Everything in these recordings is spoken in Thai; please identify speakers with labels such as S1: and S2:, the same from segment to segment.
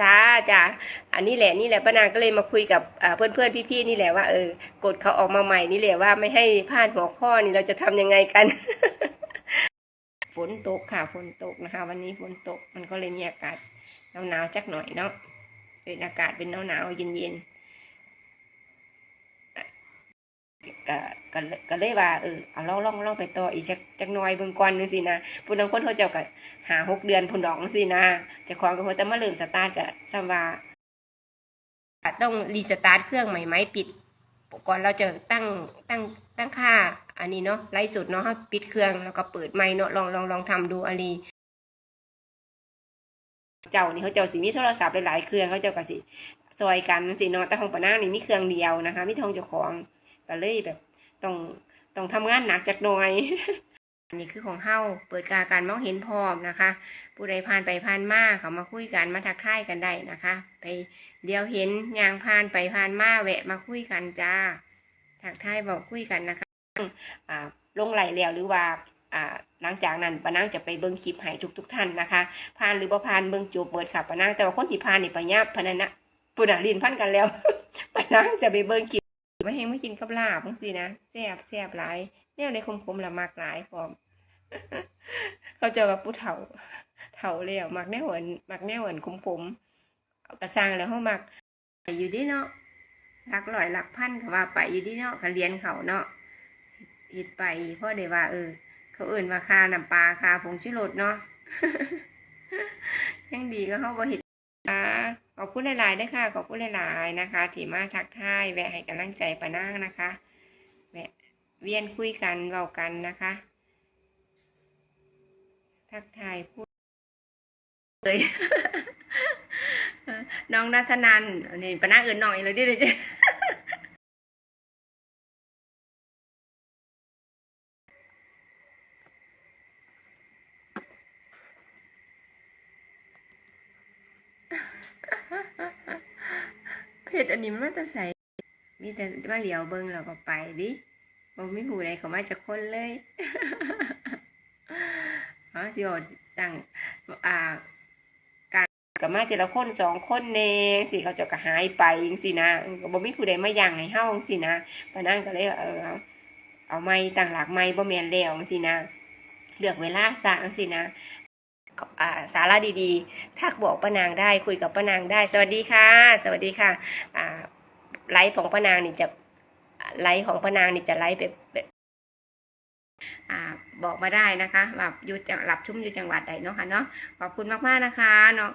S1: จ้าจ้าอันนี้แหละนี่แหละป้านางก็เลยมาคุยกับเพื่อนเพื่อนพี่ๆนี่แหละว่าเออกฎเขาออกมาใหม่นี่แหละว่าไม่ให้พลาดหัวข้อนี่เราจะทำยังไงกัน ฝนตกค่ะฝนตกนะคะ วันนี้ฝนตกมันก็เลยมีอากาศหนาวๆจักหน่อยเนาะเป็นอากาศเป็นหนาวๆเย็นๆ ก็ก็เลยก็เลยว่าเออเอาลองลองลองไปต่ออีกจักจักน่อยเบิ่งก่อนนึงสินะผู้นางคนเขาเจ้าก็หาหกเดือนพุ่นดองสินะเจะของก็เพแต่มาเริ่มสตาร์ทก็ซ้ำว่าต้องรีสตาร์ทเครื่องใหม่ไหมปิดก่อนเราจะตั้งตั้งตั้งค่า อันนี้เนาะไลฟ์สดเนาะปิดเครื่องแล้วก็เปิดไมค์เนาะลองลองลองทำดูอันนี้เจ้านี่เขาเจ้าสิมีโทรศัพท์หลายๆเครื่องเขาเจ้าก็สิซอยกันสิเนาะแต่ของปะนางนี่มีเครื่องเดียวนะคะมีทองเจ้าของ ก็เลยแบบต้องต้องทำงานหนักจากหน่อย อันนี้คือของเฮาเปิดการการมองเห็นพร้อมนะคะ ผู้ใดผ่านไปผ่านมาเขามาคุยกันมาทักทายกันได้นะคะ ไปเดียวเห็นยางผ่านไปผ่านมาแวะมาคุยกันจ้าทักทายบอกคุยกันนะคะอ่าลงไหลแล้วหรือว่าอ่าหลังจากนั้นปะนางจะไปเบิ้งคลิปให้ทุกทุกท่านนะคะผ่านหรือบ่ผ่านเบิ้งจบเบิดค่ะปะนางแต่ว่าคนที่ผ่านนี่ปะยับพนันนะปุ่นอะลินพันกันแล้วปะนางจะไปเบิ้งคลิป ไม่ให้ไม่กินกับลาบจังซี่นะแซ่บแซ่บหลายเนี่ยในคมๆละมากหลายพร้อมเขาเจอว่าผู้เฒ่าเฒ่าแล้วมักแนวหวนมักแนวหวนคมผมกระสร้างแล้วเขามักอยู่ดีเนาะหลักร้อยหลักพันก็ว่าไปอยู่ดีเนาะก็เรียนเขาเนาะเฮ็ดไปพราะได้ว่าเออ เขาเอื่นว่าคาน้ำปลาคาผงชูรสเนาะยังดีก็เขาบ่เห็ นค่ะขอบคุณหลายๆด้วยค่ะ ขอบคุณหลายๆนะคะที่มาทักทายแวะให้กำลังใจปะนางนะคะแวะเวียนคุยกันเบากันนะคะ ทักทายพูดเลยน้องนัทนันนี่ปะนาเอื่นหน่อยเลยดิเลย เพจอั นนี้มันมาแต่ใส่มีแต่มาเหลียวเบิ้งแล้วก็ไปดิบ่มีผู้ใดเขามาจากคนเลยอ๋อสิโอตั้งอ่าการกับมาแต่ละคนสองคนเนสิเขาจะก็หายไปจังสินะก็บ่มีผู้ใดมาย่างให้เฮาจังสินะปะนั่นก็เลยเออเอาไม้ตั้งหลักไม้บ่แม่นแล้วสินะเลือกเวลาซะจังสินะ สาระดีๆ ทักบอกป้านางได้คุยกับป้านางได้ สวัสดีค่ะ สวัสดีค่ะไลฟ์ของป้านางนี่จะไลฟ์ของป้านางนี่จะไลฟ์แบบบอกมาได้นะคะแบบอยู่จังหลับชุ่มอยู่จังหวัดใดเนาะค่ะเนาะขอบคุณมากๆนะคะเนาะ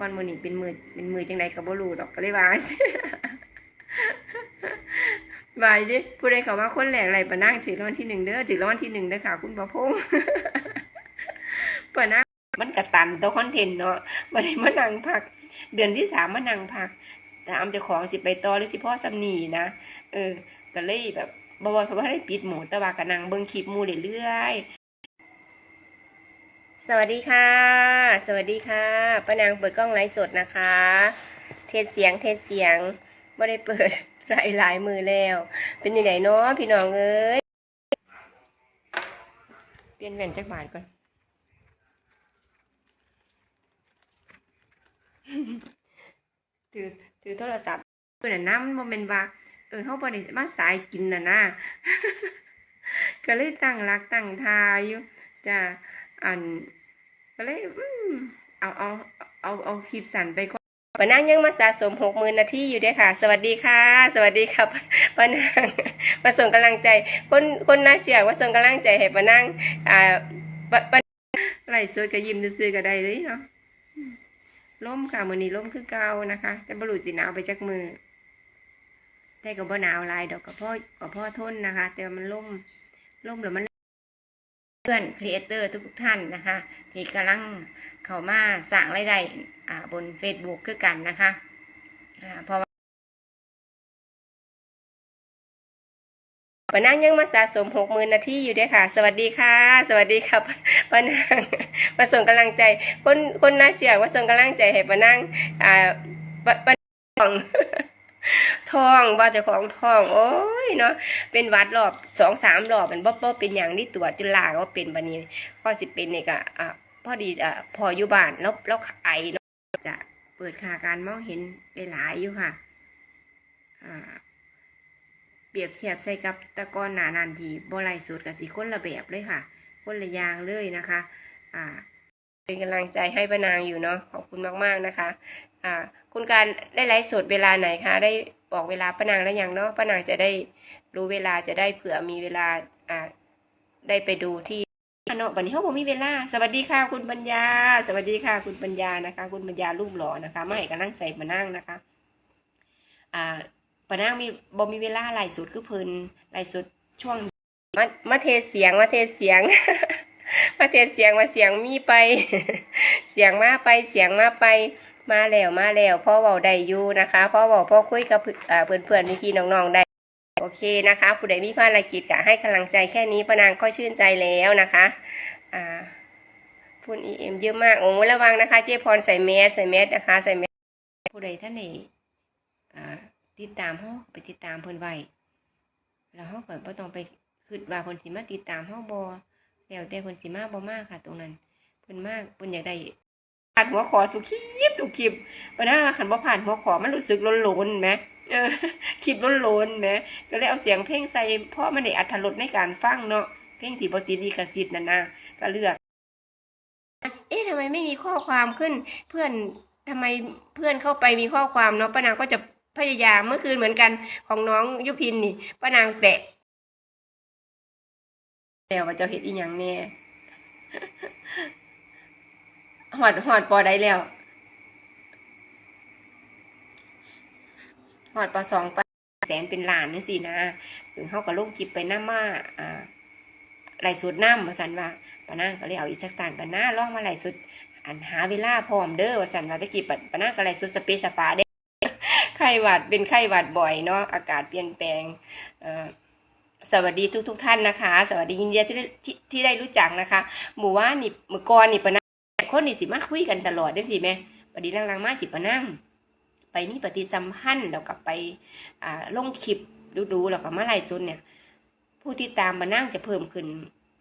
S1: ก่อนมือนี่เป็นมือเป็นมือจังใดกับบรูดอกก็เลยว่า บายดิผู้ใดเขามาคนแหลกอะไรปะนั่งถือรางวัลที่หนึ่งเด้อถือรางวัลที่หนึ่งเด้อค่ะ คุณประพงษ์ปะนั่งมันกระตันตัวคอนเทนต์เนาะมาได้มานั่งพัก เดือนที่สามมานั่งพักถามเจ้าของสิไปต่อหรือสิพ่อสำนีนะเออก็เลยแบบบ่บ่เพราะว่าได้ปิดหมูต่ว่าก็นั่งเบิ่งคลิปมูเรื่อยสวัสดีค่ะ สวัสดีค่ะป้านางเปิดกล้องไลฟ์สดนะคะ เทสเสียงเทสเสียงไม่ได้เปิด หลายหลายมือแล้ว เป็นยังไงเนาะพี่น้องเอ้ยเปลี่ยนแว่นจักบาทก่อนถือถือโทรศัพท์เพื่อนน้ำมันเป็นว่าเออเขาบริมาสายกินน่ะนะก็เลยตั้งรักตั้งทาอยู่จะอันก็เลยเอาเอาเอาเอาคลิปสั่นไปก่อน ปานางยังมาสะสมหกหมื่นนาทีอยู่ด้อค่ะ สวัสดีค่ะ สวัสดีครับปานางมาส่งกำลังใจ คนคนน่าเชื่อว่าส่งกำลังใจให้ปานางอ่าปะไล่สวยก็ยิ้มซื่อก็ได้เลยเนาะล่มค่ะมือนี้ล่มคือเก่านะคะ แต่บรูสิหนาวไปจากมือแต่ก็บ่หนาวลายดอกกับพ่อกับพ่อทนนะคะ แต่มันล่มล่มแล้วมันเพื่อนครีเอเตอร์ทุกท่านนะคะ ที่กำลัง เขามาสร้างรายได้อ่าบน Facebook คือกันนะคะเพราะว่าปานางยังมาสะสมหกหมื่นนาทีอยู่ด้อค่ะ สวัสดีค่ะ สวัสดีครับปานางมาส่งกำลังใจ คนคนน่าเชื่อว่าส่งกำลังใจให้ปานางอ่าปนางทองว่าเจะของทอง โอ้ยเนาะเป็นวัดรอบสองสามรอบมันบ่บ่เป็นอย่างที่ตรวจจุลาว่าเป็นบันนี้พอสิเป็นนี่ก็อะพพ อดีอะพออยู่บ้านแล้วแล้วไอจะเปิดค่าการมองเห็นได้หลายอยู่ค่ะ อ่า เปรียบเทียบใส่กับตะกอนหนานันทีบ่ไรสุดกับสีคนละแบบเลยค่ะ คนละอย่างเลยนะคะ อ่า เป็นกำลังใจให้ป้านางอยู่เนาะขอบคุณมากๆนะคะ อ่า คุณการได้ไลฟ์สดเวลาไหนคะได้บอกเวลาป้านางแล้วยังเนาะป้านางจะได้รู้เวลาจะได้เผื่อมีเวลาอ่าได้ไปดูที่ เนาะวันนี้เขาบอกมีเวลา สวัสดีค่ะคุณปัญญา สวัสดีค่ะ คุณปัญญานะคะ คุณปัญญารูปหล่อนะคะไมาให้กำลังใจมานั่งนะคะ อ่าปะนั่งมีบ่มีเวลาไล่สุดคือเพิ่นไล่สุดช่วงมามาเทเสียงมาเทเสียง มาเทเสียงมาเสียงมีไป เสียงมาไปเสียงมาไปมาแล้วมาแล้วพ่อเว้าได้อยู่นะคะพ่อเว้าพ่อคุยกับเอ่อนเพื่อนพี่น้องๆได้ โอเคนะคะ ผู้ใดมีภารกิจก็ให้กำลังใจแค่นี้ปะนางก็ชื่นใจแล้วนะคะอ่าพูนอีเอ็มเยอะมากโอ้ระวังนะคะ เจ๊พรใส่แมสใส่แมสนะคะ ใส่แมสผู้ใดท่านไหนอ่าติดตามเฮาไปติดตามเพิ่นไว้แล้วเฮาก็บ่ต้องไปคิดว่าเพิ่นสิมาติดตามเฮาบ่แล้วแต่เพิ่นสิมาบ่มากค่ะ ตรงนั้นเพิ่นมากเพิ่นอยากได้ผ่านหัวขอทุกคลิปทุกคลิปปัญหาคันบ่ผ่านหัวขอมันรู้สึกโลนๆแหม คลิปโลนๆแหมก็เลยเอาเสียงเพลงใส่เพราะมันได้อรรถรสในการฟังเนาะเพลงที่บ่ติดลิขสิทธิ์นั่นนะก็เลือก เอ๊ะทำไมไม่มีข้อความขึ้น เพื่อนทำไมเพื่อนเข้าไปมีข้อความเนาะป้านางก็จะพยายามเมื่อคืนเหมือนกันของน้องยุพินนี่ป้านางแตะแล้วว่าเจ้าเห็ดอีหยังแน่หอดหอดปอได้แล้วห อดปอสองปแสนเป็นล้านนี่สินะถึงเขาก็ลงจิบไปหน้ามาอ่าไหลสุดน้ำมาสันว่าปะนางก็เลยเอาอีกสักตานปะนาล่องมาไหลสุด อันหาเวลาพร้อมเด้อว่าสันว่าตะกี้ปปะนางก็ไหลสุดสเปซสปาเด้ไข้หวัดเป็นไข้หวัดบ่อยเนาะอากาศเปลี่ยนแปลงสวัสดีทุกทุกๆท่านนะคะ สวัสดียินดีที่ได้ที่ได้รู้จักนะคะ หมู่ว่านี่มื่อก่อนนี่ปะนางคนนี่สิมาคุยกันตลอดได้สิแม่ปดีลังๆมาจิปะนาง ไปมีปฏิสัมพันธ์แล้วกับไปอ่าลงคลิปดูๆแล้วก็มาไล่สุดเนี่ย ผู้ที่ตามปะนางจะเพิ่มขึ้น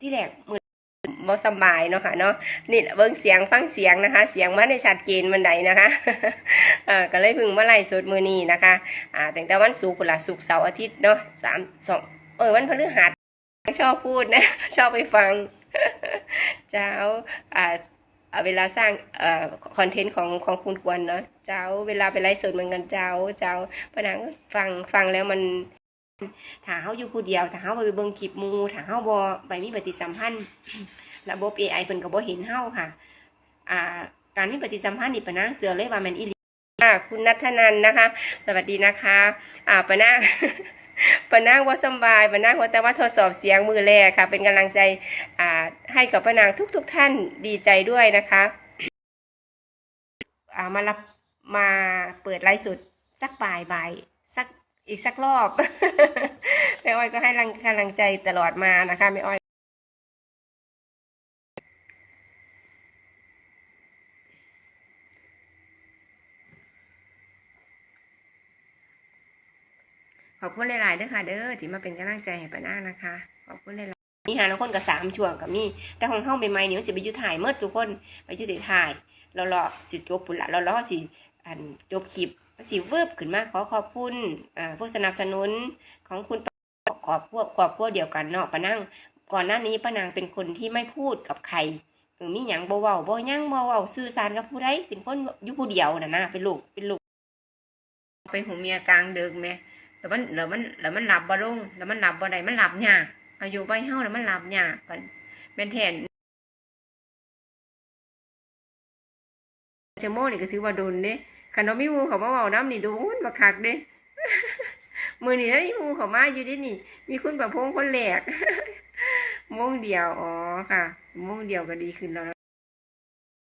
S1: ที่แรกมือบ่สบายเนาะค่ะเนาะนี่เบิ่งเสียงฟังเสียงนะคะ เสียงมาในชัดเจนบันไดนะคะอ่าก็เลยพึ่งมาไล่สดมือนี้นะคะอ่าตั้งแต่วันศุกร์พุนละศุกร์เสาร์อาทิตย์เนาะสามสองเออวันพฤหัสชอบพูดนะ ชอบไปฟังเจ้าอ่า เวลาสร้างเอ่อคอนเทนต์ของของคุณควรเนาะเจ้าเวลาไปไลฟ์สดเหมือนกันเจ้าเจ้าปะนังฟังฟังแล้วมันถ้าเฮาอยู่ผู้เดียวถ้าเฮาไปเบิ่งคลิปมูถ้าเฮาบ่ไปมีปฏิสัมพันธ์ระบบ AI เพิ่นก็บ่เห็นเฮาค่ะอ่าการมีปฏิสัมพันธ์นี่ปะนางเสือเลยว่าแม่นอีหลีค่ะคุณนัทนันนะคะ สวัสดีนะคะ อ่าปะนาง ปะนางว่าสบายปะนางว่าแต่ว่าทดสอบเสียงมือแรกค่ะ เป็นกำลังใจอ่าให้กับปะนางทุกๆทท่านดีใจด้วยนะคะอ่ามารับมาเปิดไลฟ์สดสักบ่ายบ่ายสักอีกสักรอบ แม่อ้อยก็ให้กำลังใจตลอดมานะคะแม่อ้อย คุณหลายๆเด้อค่ะ เด้อที่มาเป็นกำลังใจให้ป้านานะคะ ขอบคุณหลายๆมีหาแล้วคนกับสามช่วงกับมี แต่ของเฮาใหม่ๆนี่มันสิไปยู่ถ่ายเมื่อทุกคนไปยู่ที่ถ่ายเรารอสิจบปุ่นละเรารอสิอันจบคลิปสิเวิบขึ้นมาขอขอบคุณอ่าผู้สนับสนุนของคุณขอบพวกขอบพวกเดียวกันเนาะป้านางก่อนหน้านี้ป้านางเป็นคนที่ไม่พูดกับใครเออมีหยังบ่เว้าบ่ยั่งบ่เว้าสื่อสารกับผู้ใดเป็นคนอยู่ผู้เดียวน่ะนะเป็นลูกเป็นลูกไปหูเมียกลางเดึกแม่ แล้วมันแล้วมันแล้วมันหลับบ่ลงแล้วมันหลับบ่ได้มันหลับยากอายุใบเฮาแล้วมันหลับยากกันแม่นแทนจะโม่นี่ก็ถือว่าโดนเด้คันว่ามีมูเขามาเว้านํนี่โดนบักคักเด้มือนี้ถ้ามีหมู่เขามาอยู่ดินี่ มีคุณประพงคนแรกโมงเดียวอ๋อค่ะโมงเดียวก็ดีขึ้นแล้ว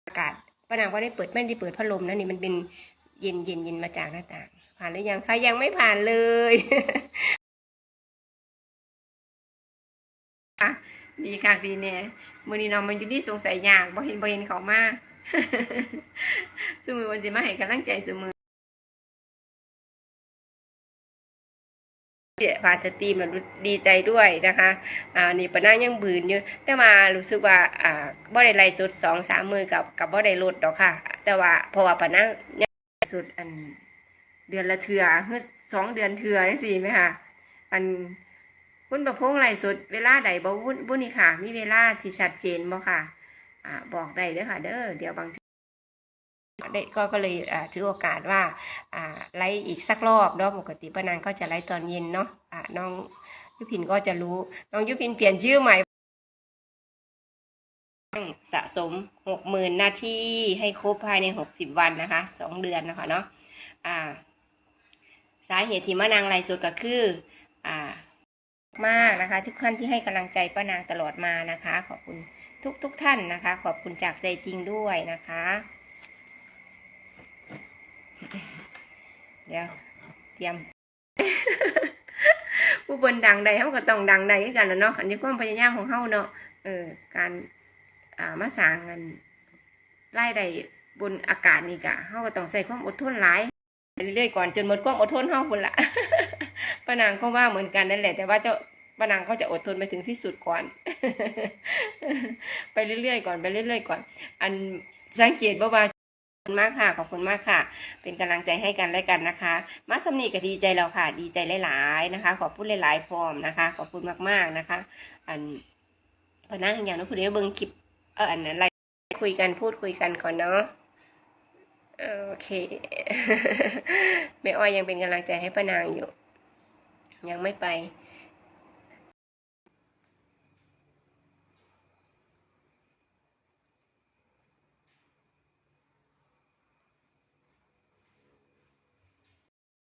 S1: อากาศป้านางว่าได้เปิดไม่ได้เปิดพัดลมนะนี่มันเป็นเย็นเย็นเย็นมาจากหน้าต่าง ผ่านหรือยังคะยังไม่ผ่านเลยดีค่ะดีเนี่ยมือนี้น้องมันอยู่ที่สงสัยยากบ่เห็นบ่เห็นเขามาสมือวันสิมาให้กำลังใจสมือผ่านสตรีมแล้วรู้ดีใจด้วยนะคะอ่านี่ปะนางยังบืนอยู่แต่ว่ารู้สึกว่าอ่าบ่ได้ไล่สุดสองสามมือกับกับบ่ได้ลดดอกค่ะ แต่ว่าเพราะว่าปะนางยังสุดอัน เดือนละเทื่อคือสองเดือนเทื่อจังซี่ไหมคะอันคุณประพงไล่สุดเวลาใดบ่วุ่นบุนี่ค่ะ มีเวลาที่ชัดเจนบ่ค่ะ อ่าบอกได้เด้อค่ะ เด้อเดี๋ยวบางทีได้ก็ก็เลยอ่ถือโอกาสว่าอ่าไลฟ์อีกสักรอบเนาะปกติป้านางก็จะไลฟ์ตอนเย็นเนาะอ่าน้องยุพินก็จะรู้ น้องยุพินเปลี่ยนชื่อใหม่สะสมหกหมื่นหน้าที่ให้ครบภายในหกสิบวันนะคะสองเดือนนะคะเนาะอ่าาเหตุที่มานางไลฟ์สดก็คืออ่ามากนะคะ ทุกท่านที่ให้กำลังใจป้านางตลอดมานะคะ ขอบคุณทุกทุกท่านนะคะ ขอบคุณจากใจจริงด้วยนะคะ เดี๋ยวเตรียม ผู้บนดังใดเขาก็ต้องดังใดกันแล้วเนาะอันนี้ความพยายามของเขาเนาะเออการอ่ามาสางเงินไล่ใดบนอากาศนี่กะเขาก็ต้องใส่ความอดทนหลาย ไปเรื่อยๆก่อนจนหมดความอดทนเขาคนละป้านางก็ว่าเหมือนกันนั่นแหละ แต่ว่าเจ้าป้านางก็จะอดทนไปถึงที่สุดก่อน ไปเรื่อยๆก่อนไปเรื่อยๆก่อน อันสังเกตว่าว่าขอบคุณมากค่ะขอบคุณมากค่ะ เป็นกำลังใจให้กันและกันนะคะ มาสำนีก็ดีใจแล้วค่ะ ดีใจหลายๆนะคะ ขอบคุณหลายๆพร้อมนะคะ ขอบคุณมากๆนะคะ อันพอนั่งอย่างนั้นคุณเดี๋ยวเบิ้งคลิปเอออันนั้นอะไรคุยกันพูดคุยกันก่อนเนาะ โอเคแม่อ้อยยังเป็นกำลังใจให้ป้านางอยู่ ยังไม่ไป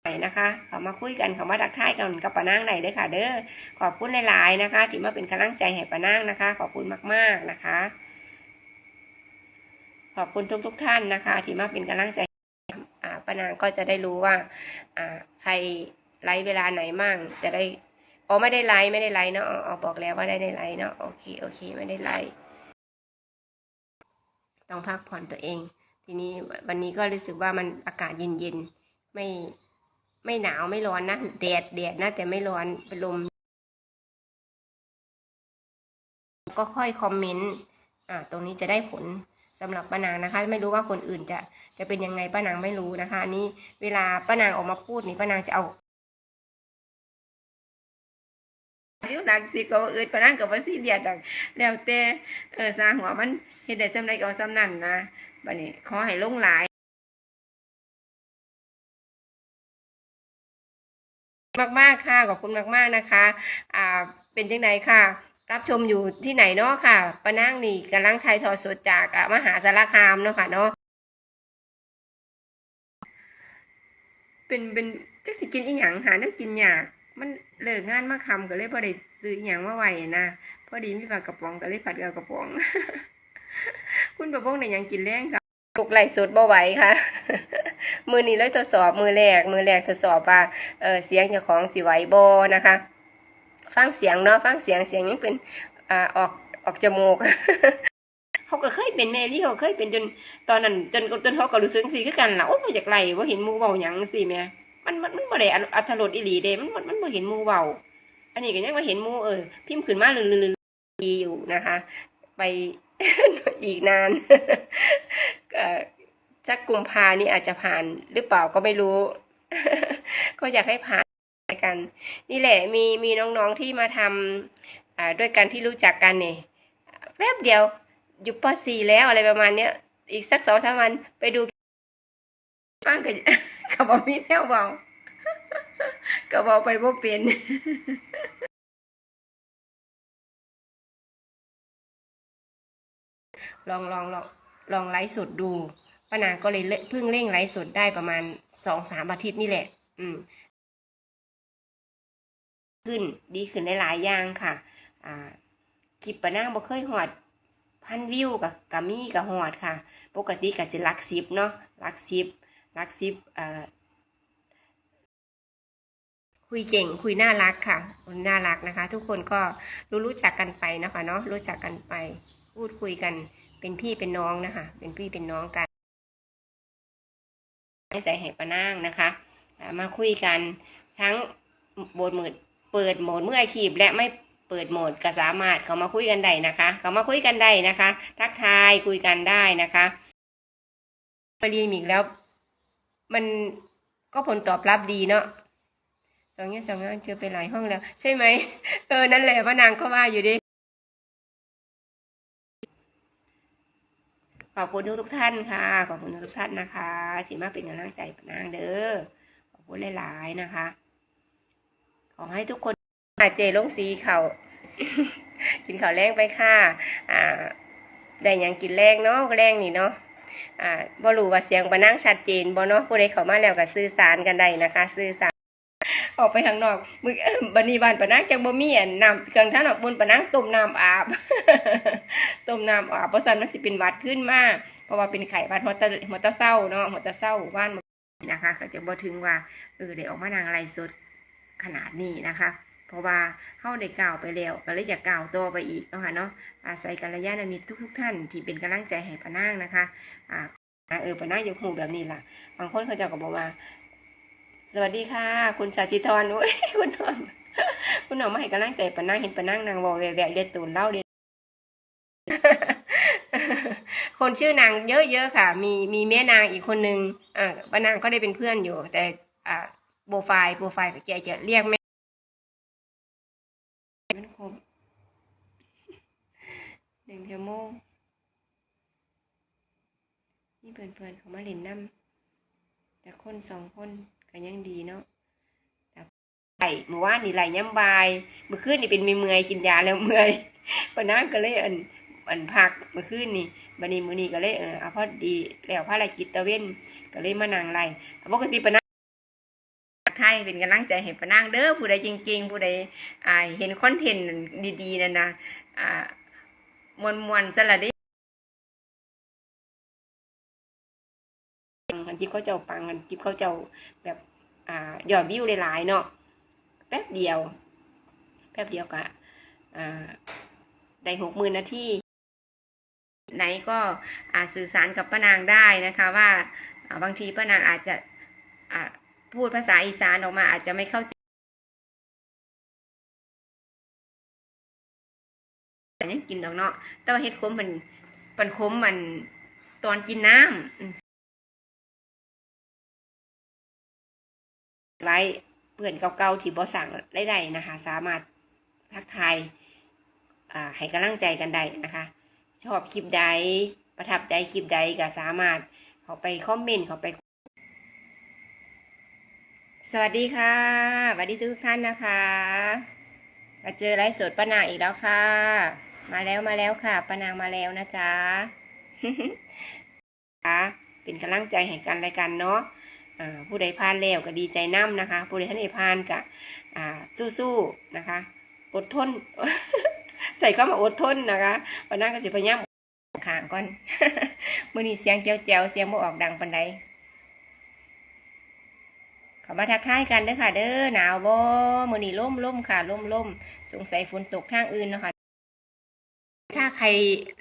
S1: ไหนนะคะเขามาคุยกันเขามาดักทายกันกับป้านางไหนเลยค่ะ เด้อขอบคุณหลายๆนะคะ ที่มาเป็นกำลังใจให้ป้านางนะคะ ขอบคุณมากๆนะคะ ขอบคุณทุกๆทท่านนะคะ ที่มาเป็นกำลังใจอ่าป้านางก็จะได้รู้ว่าอ่าใครไลฟ์เวลาไหนมั่งจะได้อ๋อไม่ได้ไลฟ์ไม่ได้ไลฟ์เนาะอ๋อบอกแล้วว่าได้ได้ไลฟ์เนาะโอเคโอเคไม่ได้ไลฟ์ต้องพักผ่อนตัวเอง ทีนี้วันนี้ก็รู้สึกว่ามันอากาศเย็นๆไม่ไม่หนาวไม่ร้อนนะแดดแดดนะแต่ไม่ร้อนเป็นลม ก็ค่อยคอมเมนต์อ่าตรงนี้จะได้ผล สำหรับป้านางนะคะ ไม่รู้ว่าคนอื่นจะจะเป็นยังไงป้านางไม่รู้นะคะอันนี้เวลาป้านางออกมาพูดนี่ป้านางจะเอาอายุหนักสิก็อื่นป้านางกับว่าสิเดียดดอกแล้วแต่เออสร้างหัวมันเฮ็ดได้สำไรก็เอาสำนั่นนะบัดนี้ขอให้ลงหลาย มากๆค่ะขอบคุณมากๆนะคะ อ่าเป็นจังไดค่ะ รับชมอยู่ที่ไหนเนาะค่ะปะนั่งนี่กำลังไทยทอดสดจากมหาสารคามเนาะค่ะเนาะเป็นเป็นจักสิกินอีหยังหาน้กินยากมันเลิกงานมาคำก็เลยพอได้ซื้ออีหยังมาไว้นะพอดีมีปลากระป๋องก็เลยผัดกับกระป๋อง คุณประพงษ์ในยังกินแรงค่ะปลุกไหลสดบ่ไหวค่ะ มือนี้เลยทดสอบมือแรกมือแรกทดสอบว่าเออเสียงจ้าของสิไหวบนะคะ ฟังเสียงเนาะฟังเสียงเสียงยังเป็นอ่าออกออกจมูกเขาก็เคยเป็นแม่ที่เขาเคยเป็นจนตอนนั้นจนจนเขาก็รู้สึกสิคือกันล่ะโอ้ยอยากไล่ว่าเห็นมูเบาหยังสิแม่มันมันมันบ่ได้อัธรสอีหลีเด้มันมันมันบ่เห็นมูเบาอันนี้ก็ยังว่าเห็นมูเออพิมพ์ขึ้นมาลือๆดีอยู่นะคะ ไปอีกนานจักกุมภานี่อาจจะผ่านหรือเปล่าก็ไม่รู้ ก็อยากให้ผ่าน กัน นี่แหละมีมีน้องๆที่มาทำด้วยกันที่รู้จักกันเนี่ยแป๊บเดียวอยู่ป .4 แล้วอะไรประมาณเนี้ยอีกสักสองสามวันไปดูบ้างกับกับบ่มีแนวเบาก็เบาไปบ่เป็นลองลองลองลองไลฟ์สดดูป้านางก็เลยเพิ่งเร่งไลฟ์สดได้ประมาณสองสามอาทิตย์นี่แหละ อืม ขึ้น ดีขึ้นได้หลายอย่างค่ะ อ่าคลิปปะนางบ่เคยหอดพันวิวกับกามีกับหอดค่ะ ปกติก็สิลักสิบเนาะลักสิบลักสิบเอ่อคุยเก่งคุยน่ารักค่ะคนน่ารักนะคะ ทุกคนก็รู้รู้จักกันไปนะคะเนาะรู้จักกันไป พูดคุยกันเป็นพี่เป็นน้องนะคะ เป็นพี่เป็นน้องกันให้ใจแห่งปะนางนะคะ มาคุยกันทั้งโหมดมืด เปิดโหมดเมืออาชีพและไม่เปิดโหมดก็สามารถเขามาคุยกันได้นะคะ เขามาคุยกันได้นะคะ ทักทายคุยกันได้นะคะมาเรียนอีกแล้ว มันก็ผลตอบรับดีเนาะสองเงี้ยสองงานเจอไปหลายห้องแล้ว ใช่ไหมเออนั่นแหละว่านางก็ว่าอยู่ดิขอบคุณทุกทุกท่านค่ะ ขอบคุณทุกท่านนะคะที่มาเป็นกำลังใจปะนางเด้อขอบคุณหลายๆนะคะ ขอให้ทุกคนอาเจลงสีเขากินข้าวแรงไปค่ะ อ่า ได้ยังกินแรงเนาะแรงนี่เนาะ อ่าบ่รู้ว่าเสียงปะนั่งชัดเจนบ่เนาะผู้ใดเข้ามาแล้วก็สื่อสารกันได้นะคะ สื่อสาร ออกไปข้างนอกมึงเอิ่มบัดนี้บ้านปะนั่งจังบ่มีอันน้ำเครื่องท่านออกบุญปะนั่งต้มน้ำอาบ ต้มน้ำอาบเพราะฉะนั้นมันสิเป็นวัดขึ้นมา เพราะว่าเป็นไข้หวัดหัวตะหัวตะเศร้าเนาะหัวตะเศร้าบ้านนะคะ ก็จะบ่ถึงว่าเออได้ออกมานางอะไรสด ขนาดนี้นะคะ เพราะว่าเฮาได้กล่าวไปแล้วก็เลยอยากกล่าวต่อไปอีกเนาะค่ะเนาะอาศัยกัลยาณมิตรทุก ๆ ท่านที่เป็นกำลังใจให้ปะนางนะคะอ่าเออปะนางยกหูแบบนี้ล่ะบางคนเขาจะก็บอกว่าสวัสดีค่ะ คุณสาจิธรโอ้ยคุณนองคุณน้องมาให้กำลังใจปะนางเห็นปะนางนางบอกแวะเรียนตูนเล่าเรียนคนชื่อนางเยอะๆค่ะ มีมีแม่นางอีกคนนึงอ่าปะนางก็ได้เป็นเพื่อนอยู่ แต่อ่า โปรไฟล์โปรไฟล์แกจะเรียกแม่มันครบหนึ่งชั่วโมงนี่เพื่อนๆเขามาเล่นน้ำแต่คนสองคนก็ยังดีเนาะแต่ไหลเมื่อวานนี่ไหลย้ำบายเมื่อคืนนี่เป็นมีเมื่อยกินยาแล้วเมื่อยปะนางก็เลยอันอันพักเมื่อคืนนี่บันนี้มือนี้ก็เลยเออเอาพอดีแล้วภารกิจตะเว้นก็เลยมานั่งไล่ปกติปนาง ไทยเป็นกำลังใจให้ปะนางเด้อผู้ใดจริงๆผู้ใดเห็นคอนเทนต์ดีๆนั่นนะอ่ามวนๆซะละด้กันจิบเขาเจ้าปังกันจิบเขาเจ้าแบบอ่ายอดวิวหลายๆเนาะแป๊บเดียว แป๊บเดียวกะอ่าได้หกหมื่นนาทีไหนก็อาสื่อสารกับป้านางได้นะคะ ว่าอ่าบางทีป้านางอาจจะอ่า พูดภาษาอีสานออกมาอาจจะไม่เข้าใจแต่ยังกินดอกเนาะแต่ว่าเฮ็ดขมมันมันขมมันตอนกินน้ำไว้เพื่อนเก่าๆที่บ่สั่งได้ได้นะคะ สามารถทักทายให้กำลังใจกันได้นะคะ ชอบคลิปใดประทับใจคลิปใดก็สามารถเขาไปคอมเมนต์เขาไป สวัสดีค่ะสวัสดีทุกท่านนะคะ มาเจอไลฟ์สดป้านางอีกแล้วค่ะ มาแล้วมาแล้วค่ะป้านางมาแล้วนะจ๊ะค่ะเป็นกำลังใจให้กันและกันเนาะผู้ใดผ่านแล้วก็ดีใจน้ำนะคะ ผู้ใดท่านใดผ่านก็สู้ๆนะคะ อดทน ใส่เข้ามาอดทนนะคะวันนั้นก็จะพยายามขางก่อนมื่อนี้เสียงเจียวเจียวเสียงบ่ออกดังปันใด เขามาทักทายกันเด้อค่ะ เด้อหนาวบ่มื่อนี้ล่มล่มค่ะล่มล่มสงสัยฝนตกทางอื่นเนาะคะถ้าใคร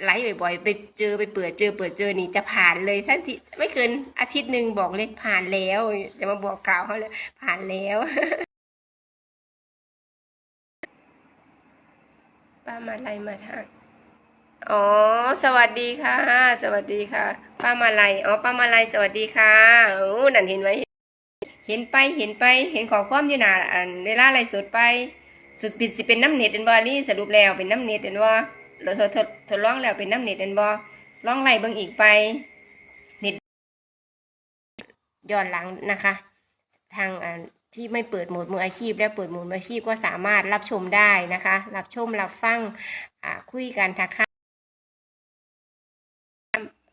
S1: ไลฟ์บ่อยๆ ไปเจอไปเปิดเจอเปิดเจอนี่จะผ่านเลยท่านที่ไม่เกินอาทิตย์หนึ่งบอกเลยผ่านแล้ว จะมาบอกกล่าวเขาเลยผ่านแล้วป้ามาลัยมาทักอ๋อ สวัสดีค่ะ สวัสดีค่ะ ป้ามาลัยอ๋อป้ามาลัยสวัสดีค่ะโอ้นั่นเห็นไหม เห็นไปเห็นไปเห็นขอความอยู่หนาอันเวลาอะไรสดไปสุดปิดสิเป็นน้ำเน็ตเอ็นบอนี่สรุปแล้วเป็นน้ำเน็ตเอ็นบอเราทดทดทดลองแล้วเป็นน้ำเน็ตเอ็นบอลองไล่เบิ่งอีกไปเน็ตย้อนหลังนะคะ ทางอ่าที่ไม่เปิดโหมดมืออาชีพ และเปิดโหมดมืออาชีพก็สามารถรับชมได้นะคะ รับชมรับฟังอ่าคุยกันทักทาย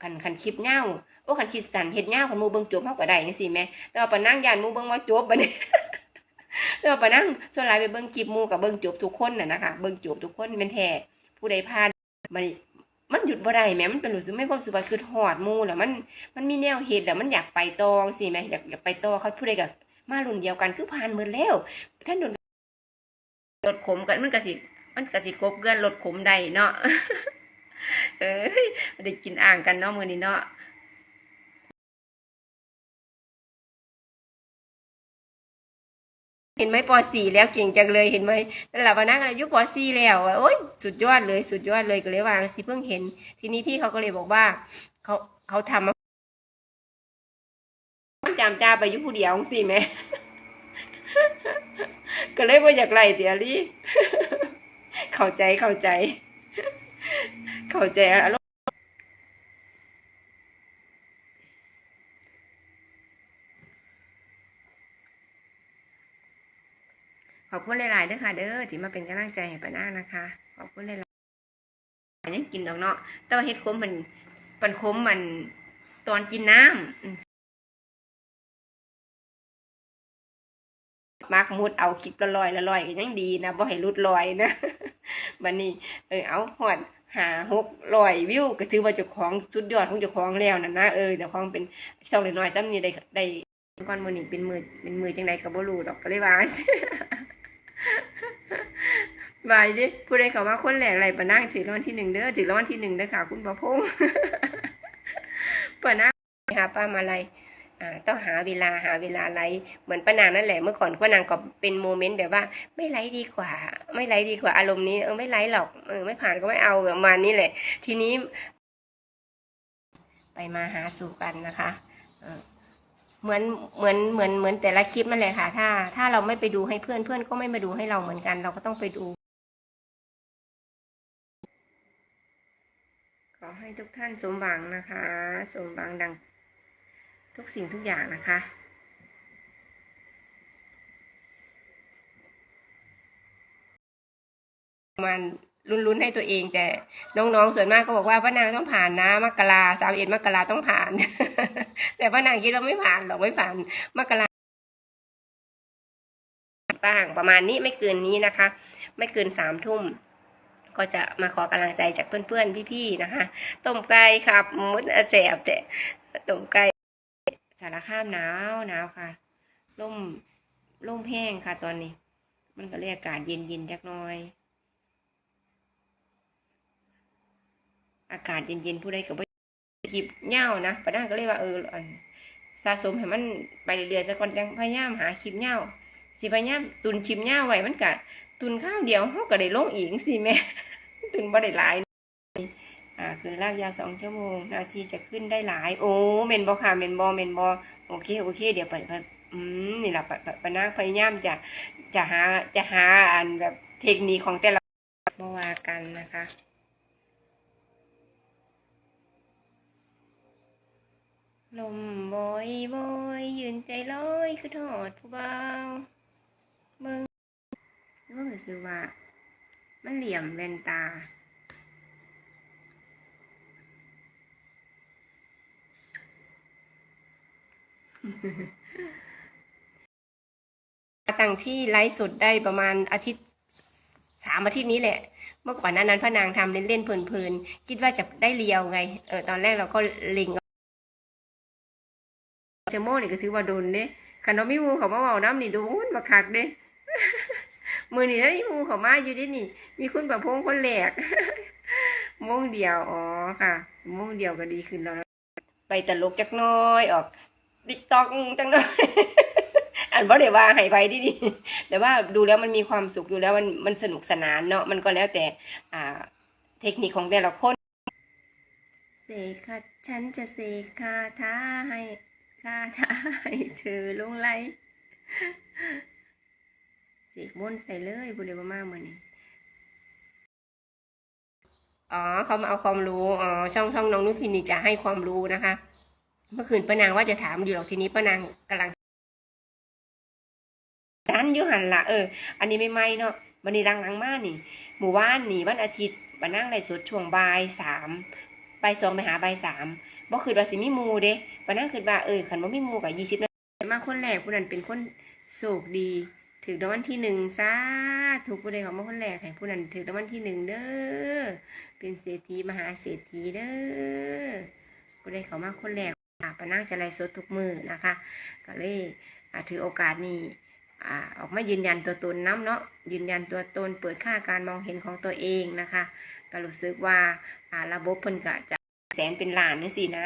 S1: คันคันคลิปเงา โอ้คันคลิปสั่นเฮ็ดเงาคันมูเบิ่งจบเฮาก็ได้จังซี่แหมแต่ว่าปนั่งยานมูเบิ่งว่าจบบัดนี้แต่ว่าปนั่งส่วนหลายไปเบิ่งคลิปหมู่กับเบิ่งจบทุกคนน่ะนะคะเบิ่งจบทุกคนเป็นแท้ผู้ใดพลาดมันมันหยุดบ่ได้แหมมันเป็นรู้สึกไม่ความรู้สึกว่าคือฮอดมูแล้วมันมันมีแนวเฮ็ดแล้วมันอยากไปตองซี่แหมอยากอยากไปต่อเขาผู้ใดก็มารุ่นเดียวกันคือผ่านหมดแล้วท่านโดนลดขมกันมันก็สิมันก็สิกบเกื้อนลดขมได้เนาะเอ้ยได้กินอ่างกันเนาะมือนี้เนาะ เห็นไหมปอสี่แล้วเก่งจังเลยเห็นไหมนั่นแหละวันนั้นอายุปอสี่แล้วโอ๊ยสุดยอดเลยสุดยอดเลยก็เลยวางสิเพิ่งเห็น ทีนี้พี่เขาก็เลยบอกว่าเขาเขาทำมามันจำจ้าไปยุผู้เดียวสิแม่ก็เลยว่าอยากไล่เตียรี่เข้าใจเข้าใจ เข้าใจอารมณ์ขอบ คุณหลายๆเด้อค่ะ เด้อที่มาเป็นกำลังใจให้ป้านานะคะ ขอบคุณหลายๆยังกินดอกเนาะแต่ว่าเฮ็ดขมมันมันขมมันตอนกินน้ำมักมุดเอาคลิปละลอยละลอยก็ยังดีนะบ่ให้รุดลอยนะบันนี้เออเอาหอดหาหกลอยวิวก็ถือว่าเจ้าของสุดยอดของเจ้าของแล้วนะนะเออเจ้าของเป็นช่องน้อยซ้ำนี่ได้ได้ก่อนมือนี้เป็นมือเป็นมือจังไดก็บ่รูดอกก็เลยว่า บายดิผู้ใดเขาว่าคนแหลกไรปะนั่งถือรางวัลที่หนึ่งเด้อถือรางวัลที่หนึ่งเด้อค่ะ คุณประพงษ์ปะนั่งหาป้ามาลัยอ่าต้องหาเวลาหาเวลาไลฟ์เหมือนป้านางนั่นแหละเมื่อก่อนป้านางก็เป็นโมเมนต์แบบว่า ไม่ไลฟ์ดีกว่า ไม่ไลฟ์ดีกว่าอารมณ์นี้เออไม่ไลฟ์หรอกเออไม่ผ่านก็ไม่เอาประมาณนี้แหละ ทีนี้ ไปมาหาสู่กันนะคะ เหมือนเหมือนเหมือนเหมือนแต่ละคลิปนั่นแหละค่ะ ถ้า ถ้าเราไม่ไปดูให้เพื่อนเพื่อนก็ไม่มาดูให้เราเหมือนกัน เราก็ต้องไปดู ขอให้ทุกท่านสมหวังนะคะ สมหวังดัง ทุกสิ่งทุกอย่างนะคะมัน ลุ้นๆให้ตัวเอง แต่น้องๆส่วนมากก็บอกว่าป้านางต้องผ่านนะมกราสามเอ็ดมกราต้องผ่าน แต่ป้านางคิดว่าไม่ผ่านหรอกไม่ผ่านมกราบ้างประมาณนี้ไม่เกินนี้นะคะ ไม่เกินสามทุ่มก็จะมาขอกำลังใจจากเพื่อนๆพี่ๆนะคะต้มไก่ครับมุดแสบแต่ต้มไก่สารข้ามหนาวหนาวค่ะร่มร่มแห้งค่ะตอนนี้ มันก็เลยอากาศเย็นๆจักน่อย อากาศเย็นๆผู้ใดก็บ่หยิบเหย้านะปะนั่งก็เลยว่าเออสะสมให้มันไปเรื่อยๆซะก่อนจังพยายามหาคลิปเหย้าสิพยายามตุนคลิปเหย้าไว้มันกะตุนข้าวเดียวเขาก็ได้ลงอีกสิแม่ตุนบ่ได้หลายอ่าคือลากยาวสองชั่วโมง นาทีจะขึ้นได้หลาย โอ้เมนบอค่ะเมนบอเมนบอโอเคโอเค เดี๋ยวไปไปอืมนี่แหละปะปะปะนาพยายามจะจะหาจะหาอันแบบเทคนิคของแต่ละมาว่ากันนะคะ ลมบอยบอยยืนใจลอยคือทอดผู้เบาเมืองก็คือว่ามันเหลี่ยมแว่นตา ตั้งที่ไลฟ์สดได้ประมาณอาทิตย์สามอาทิตย์นี้แหละ เมื่อก่อนนั้นนั้นพระนางทำเล่นๆเพลินๆ คิดว่าจะได้เลียวไง เออตอนแรกเราก็เล็ง เจโม่นี่ก็ถือว่าโดนเด้คันเราไม่มูเขามาเว้าน้ำนี่โดนมาคักเด้มือนี่ถ้ามีมูเขามาอยู่ดินี่ มีคุณประพงษ์คนแหลกโมงเดียวอ๋อค่ะโมงเดียวก็ดีขึ้นแล้วไปตลกจักน้อยออกติ๊กตอกจักหน้อยอันบ่ได้ว่าให้ไปดิดิแต่ว่าดูแล้วมันมีความสุขอยู่แล้วมันมันสนุกสนานเนาะมันก็แล้วแต่อ่า เทคนิคของแต่ละคนเสก่ะฉันจะเสกคาถาให้ คาถาให้เธอลงไหลเสกมนต์ใส่เลยบุเรบมากเหมือนนี้อ๋อเขามาเอาความรู้อ๋อช่องช่องน้องนุชพินีจะให้ความรู้นะคะ เมื่อคืนป้านางว่าจะถามอยู่หรอกทีนี้ป้านางกำลังดันยูหันละเออ อันนี้ไม่ไม่เนาะวันนี้หลังมานี่ หมู่บ้านนี่วันอาทิตย์มานั่งไลฟ์สดช่วงบ่ายสาม ใบสองไปหาบ่ายสามบ่คือว่าสิมีมูเด้มานั่งคือว่าเออขันบ่มีมูกับยี่สิบนาทีมาคนแรกผู้นั้นเป็นคนโชคดีถึงรางวัลที่หนึ่งซาถูกผู้ใดของมาคนแรกให้ผู้นั้นถึงรางวัลที่หนึ่งเด้อเป็นเศรษฐีมหาเศรษฐีเด้อผู้ใดเขามาคนแรกอะปานั่งจะไลฟ์สดทุกมือนะคะ ก็เลยถือโอกาสนี้อออกมายืนยันตัวตนน้ำเนาะยืนยันตัวตนเปิดค่าการมองเห็นของตัวเองนะคะ ก็รู้สึกว่าอ่าระบบเพิ่นก็จะแสนเป็นล้านนี่สินะ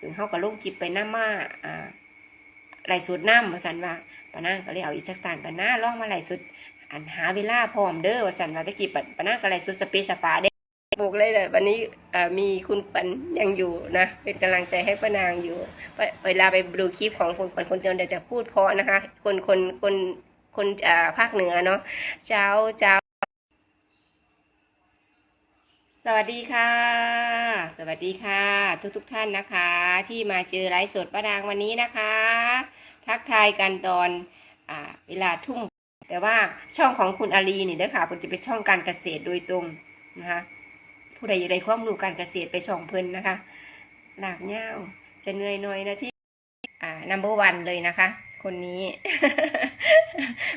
S1: ถึงเขากับลูกจิบไปน้ำมาอ่าไหลสุดน้ำมาสันว่าปานางก็เลยเอาอีกสักต่านปานาล่องมาไหลสุดอันหาเวลาพร้อมเด้อว่าสันว่าตะกี้ปะปานางก็ไหลสุดสเปซสปาได้บอกเลยเลยวันนี้มีคุณปันยังอยู่นะ เป็นกำลังใจให้ป้านางอยู่เวลาไปดูคลิปของคุณปันคนเดียวเดี๋ยวจะพูดเพราะนะคะ คนคนคนคนภาคเหนือเนาะเจ้าเจ้า สวัสดีค่ะ สวัสดีค่ะ ทุกทุกท่านนะคะ ที่มาเจอไลฟ์สดป้านางวันนี้นะคะ ทักทายกันตอนอ่าเวลาทุ่มแต่ว่าช่องของคุณอารีนี่เด้อค่ะมันจะเป็นช่องการเกษตรโดยตรงนะคะผู้ใดอยากได้ความรู้การเกษตรไปช่องเพิ่นนะคะ หลากเง่าจะเหนื่อยหน่อยนะที่อ่า number one เลยนะคะ คนนี้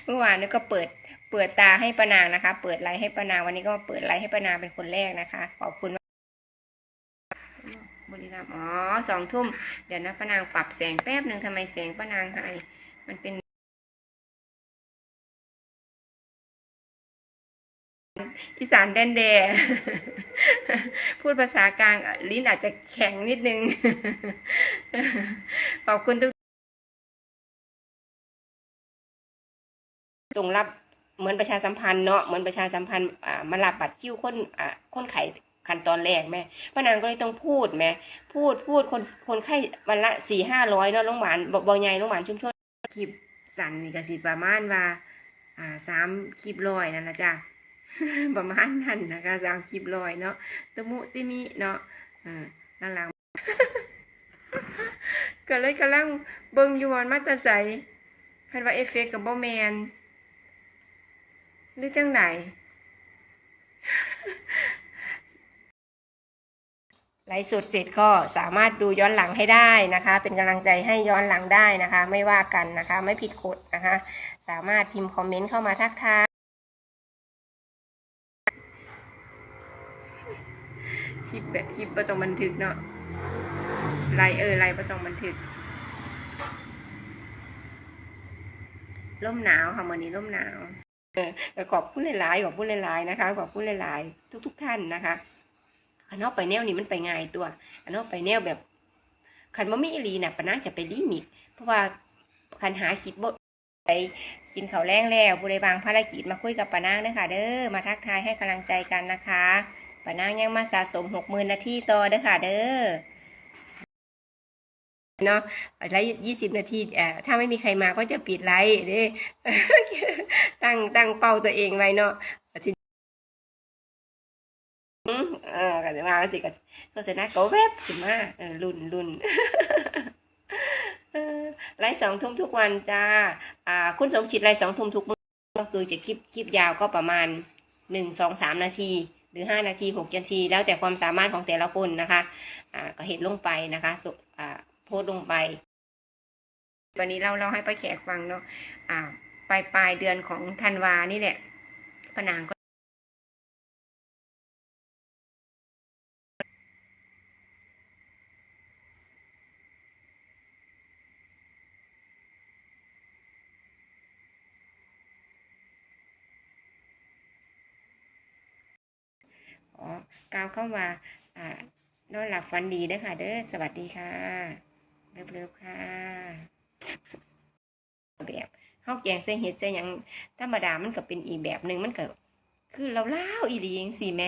S1: เมื่อวานนี้ก็เปิด เปิดตาให้ป้านางนะคะ เปิดไลฟ์ให้ป้านางวันนี้ก็เปิดไลฟ์ให้ป้านางเป็นคนแรกนะคะ ขอบคุณบุรีรัมย์อ๋อสองทุ่ม เดี๋ยวนะป้านางปรับแสงแป๊บหนึ่งทำไมแสงป้านางหายมันเป็นอีสานแดนแดพูดภาษากลางลิ้นอาจจะแข็งนิดนึง ขอบคุณทุกตรงรับ เหมือนประชาสัมพันธ์เนาะเหมือนประชาสัมพันธ์อ่ามารับบัตรคิวคนอ่าคนไข้ขั้นตอนแรกแม่ป้านางก็เลยต้องพูดแม่พูดพูดคนคนไข้วันละสี่ห้าร้อยเนาะโรงพยาบาลบบ่ใหญ่โรงพยาบาลชุมชนคลิปสั่นนี่ก็สิประมาณว่า อ่าสามคลิปร้อยนั่นนะจ้ะประมาณนั้นนะคะสามคลิปร้อยเนาะตะมุติมิเนาะอ่าหลังก็เลยกำลังเบิ่งอยู่วันมาตาใสคันว่าเอฟเฟกต์กับบ่แมน หรือจังไหนไลฟ์สดเสร็จก็สามารถดูย้อนหลังให้ได้นะคะ เป็นกำลังใจให้ย้อนหลังได้นะคะ ไม่ว่ากันนะคะ ไม่ผิดกฎนะคะ สามารถพิมพ์คอมเมนต์เข้ามาทักทายคลิปแบบคลิปประตองบันทึกเนาะไลฟ์เออไลฟ์ประตองบันทึกร่มหนาวค่ะวันนี้ร่มหนาวเออแต่ ขอบคุณหลายๆขอบคุณหลายๆนะคะ ขอบคุณหลายๆทุก ๆ ท่านนะคะขันนอกไปแนวนี้มันไปง่ายตัวขันนอกไปแนวแบบขันบ่มีอีหลีน่ะปะนังจะไปลิมิตเพราะว่าขันหาคลิปบทไปกินเขาแรงแล้วผู้ใดบางภารกิจมาคุยกับปะนางเด้อค่ะ เด้อมาทักทายให้กำลังใจกันนะคะปะนางยังมาสะสมหกหมื่นนาทีต่อเด้อค่ะ เด้อ เนาะไลฟ์ยี่สิบนาทีเอ่อถ้าไม่มีใครมาก็จะปิดไลฟ์เด้ตั้งตั้งเป้าตัวเองไว้เนาะทีอืมเออก็จะมาสิก็ก็เสร็จนะก็แวบขึ้นมาเออรุ่นรุ่นไลฟ์สองทุ่มทุกวันจ้า อ่า คุณสมคิดไลฟ์สองทุ่มทุกมื้อก็คือจะคลิปคลิปยาวก็ประมาณหนึ่งสองสามนาที หรือห้านาทีหกนาที แล้วแต่ความสามารถของแต่ละคนนะคะ อ่า ก็เห็นลงไปนะคะสุอ่า พสต์ลงไป วันนี้เราเราให้ป้าแขกฟังเนาะอ่าปลายปลายเดือนของธันวานี่แหละปานางก็อ๋อกล่าวเข้ามาอ่า นอนหลับฝันดีเด้อค่ะ เด้อ สวัสดีค่ะ เลิฟเลิฟค่ะแบบเฮาแกงใส่เห็ดใส่หยังธรรมดามันก็เป็นอีกแบบหนึ่งมันก็คือเราเล่าอีหลีจังซี่แหม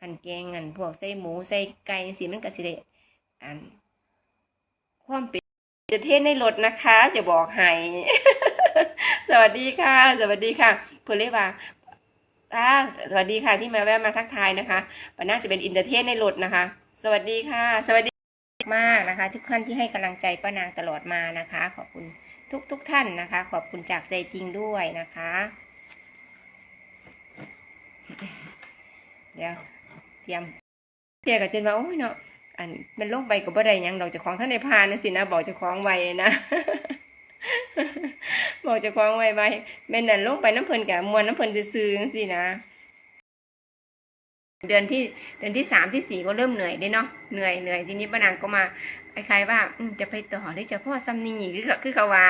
S1: กันแกงอันพวกใส่หมูใส่ไก่จังซี่มันก็สิได้อันความเป็นจะเทศในรถนะคะ จะบอกให้สวัสดีค่ะ สวัสดีค่ะเพื่อนเลยกว่าค่ะสวัสดีค่ะที่มาแวะมาทักทายนะคะปาน่าจะเป็นอินเตอร์เทนในรถนะคะ สวัสดีค่ะ สวัสดี มากนะคะ ทุกท่านที่ให้กำลังใจป้านางตลอดมานะคะ ขอบคุณทุกทุกท่านนะคะ ขอบคุณจากใจจริงด้วยนะคะ เดี๋ยวเตรียมเตรียมกับเจนว่าโอ้ยเนาะอันมันลงไปกับบ่ได้ยังดอกเจะคล้องท่านในพานนะสินะบอกจะคล้องไว้นะบอกจะคล้องไว้ไว้แม่นั่นลงไปน้ำเพลินกับมวลน้ำเพลินซื่อๆจังสินะ เดือนที่เดือนที่สามที่สี่ก็เริ่มเหนื่อยได้เนาะเหนื่อยเหนื่อยทีนี้ป้านางก็มาคล้ายๆว่าอืจะไปต่อหรือจะพ่อซัมนีคือคือเขาว่า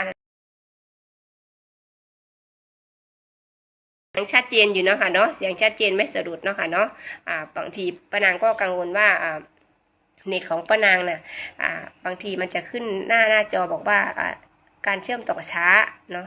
S1: เสียงชัดเจนอยู่เนาะค่ะเนาะเสียงชัดเจนไม่สะดุดเนาะค่ะเนาะอ่าบางทีป้านางก็กังวลว่าอ่าเน็ตของป้านางน่ะอ่าบางทีมันจะขึ้นหน้าหน้าจอบอกว่าอ่าการเชื่อมต่อช้าเนาะ